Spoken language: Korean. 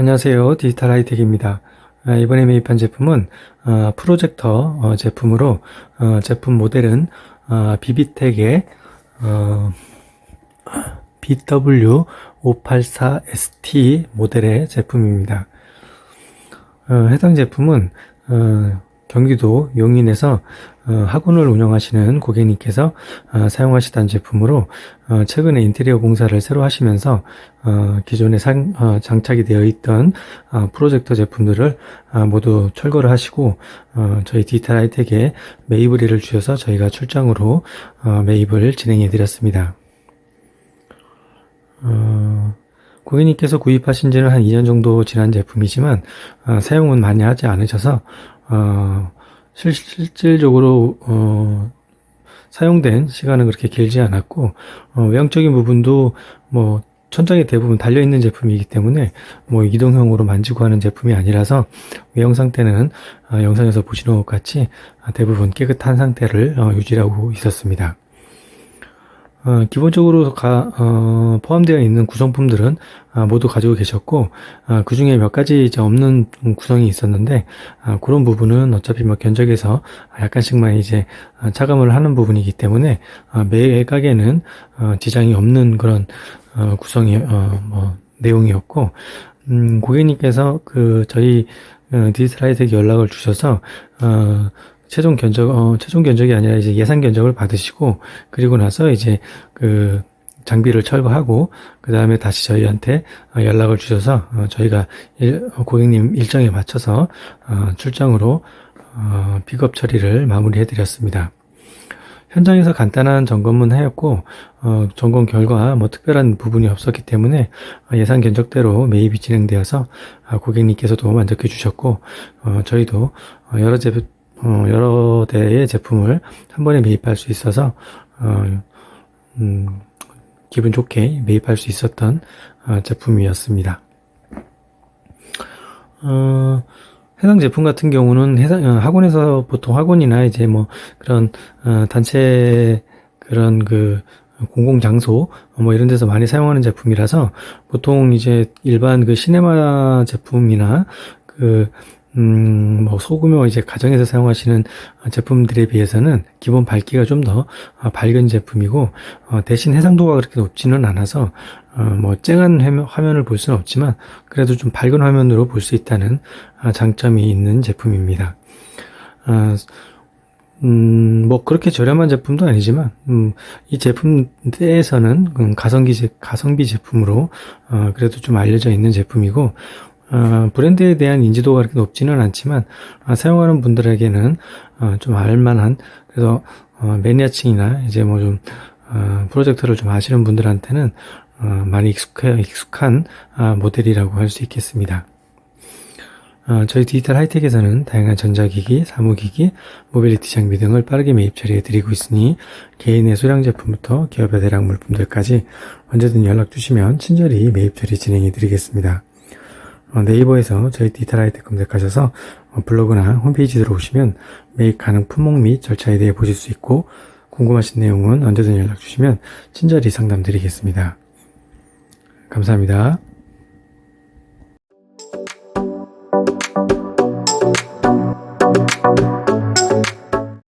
안녕하세요. 디지털 하이텍입니다. 아, 이번에 매입한 제품은 어, 프로젝터 어, 제품으로 어, 제품 모델은 어, 비비텍의 어, BW584ST 모델의 제품입니다. 어, 해당 제품은 어, 경기도 용인에서 어, 학원을 운영하시는 고객님께서 어, 사용하시던 제품으로 어, 최근에 인테리어 공사를 새로 하시면서 어, 기존에 장착이 되어 있던 어, 프로젝터 제품들을 어, 모두 철거를 하시고 어, 저희 디지털 하이텍에 의뢰를 주셔서 저희가 출장으로 어, 매입을 진행해 드렸습니다. 어, 고객님께서 구입하신 지는 한 2년 정도 지난 제품이지만 어, 사용은 많이 하지 않으셔서 어, 실, 실질적으로 어, 사용된 시간은 그렇게 길지 않았고 어, 외형적인 부분도 뭐 천장에 대부분 달려 있는 제품이기 때문에 뭐 이동형으로 만지고 하는 제품이 아니라서 외형 상태는 어, 영상에서 보시는 것 같이 아, 대부분 깨끗한 상태를 어, 유지하고 있었습니다. 어, 기본적으로 가- 어, 포함되어 있는 구성품들은 아, 모두 가지고 계셨고 아, 그 중에 몇 가지 이제 없는 구성이 있었는데 아, 그런 부분은 어차피 뭐 견적에서 약간씩만 이제 아, 차감을 하는 부분이기 때문에 아, 매 가게는 어, 지장이 없는 그런 어, 구성이 어, 뭐 내용이었고 음, 고객님께서 그 저희 어, 디지털 하이텍 연락을 주셔서 어, 최종 견적, 어, 최종 견적이 아니라 이제 예산 견적을 받으시고, 그리고 나서 이제 그 장비를 철거하고, 그 다음에 다시 저희한테 어, 연락을 주셔서, 어, 저희가 일- 어, 고객님 일정에 맞춰서, 어, 출장으로, 어, 픽업 처리를 마무리해 드렸습니다. 현장에서 간단한 점검은 하였고, 어, 점검 결과 뭐 특별한 부분이 없었기 때문에 어, 예산 견적대로 매입이 진행되어서 아, 고객님께서도 만족해 주셨고, 어, 저희도 어, 여러 제, 어, 여러 대의 제품을 한 번에 매입할 수 있어서, 어, 음, 기분 좋게 매입할 수 있었던 어, 제품이었습니다. 어, 해당 제품 같은 경우는 해당, 어, 학원에서 보통 학원이나 이제 뭐 그런 어, 단체 그런 그 공공 장소 뭐 이런 데서 많이 사용하는 제품이라서 보통 이제 일반 그 시네마 제품이나 그 음, 뭐 소규모 이제 가정에서 사용하시는 제품들에 비해서는 기본 밝기가 좀 더 밝은 제품이고 어, 대신 해상도가 그렇게 높지는 않아서 어, 뭐 쨍한 화면, 화면을 볼 수는 없지만 그래도 좀 밝은 화면으로 볼 수 있다는 아, 장점이 있는 제품입니다. 아, 음, 뭐 그렇게 저렴한 제품도 아니지만 음, 이 제품대에서는 음, 가성비 제, 가성비 제품으로 어, 그래도 좀 알려져 있는 제품이고 어, 브랜드에 대한 인지도가 그렇게 높지는 않지만 아, 사용하는 분들에게는 어, 좀 알만한 그래서 어, 매니아층이나 이제 뭐좀 어, 프로젝터를 좀 아시는 분들한테는 어, 많이 익숙해 익숙한 아, 모델이라고 할 수 있겠습니다. 어, 저희 디지털 하이텍에서는 다양한 전자기기, 사무기기, 모빌리티 장비 등을 빠르게 매입 처리해 드리고 있으니 개인의 소량 제품부터 기업의 대량 물품들까지 언제든 연락 주시면 친절히 매입 처리 진행해 드리겠습니다. 어, 네이버에서 저희 하이텍 검색하셔서 어, 블로그나 홈페이지 들어오시면 매입 가능 품목 및 절차에 대해 보실 수 있고 궁금하신 내용은 언제든 연락 주시면 친절히 상담 드리겠습니다. 감사합니다.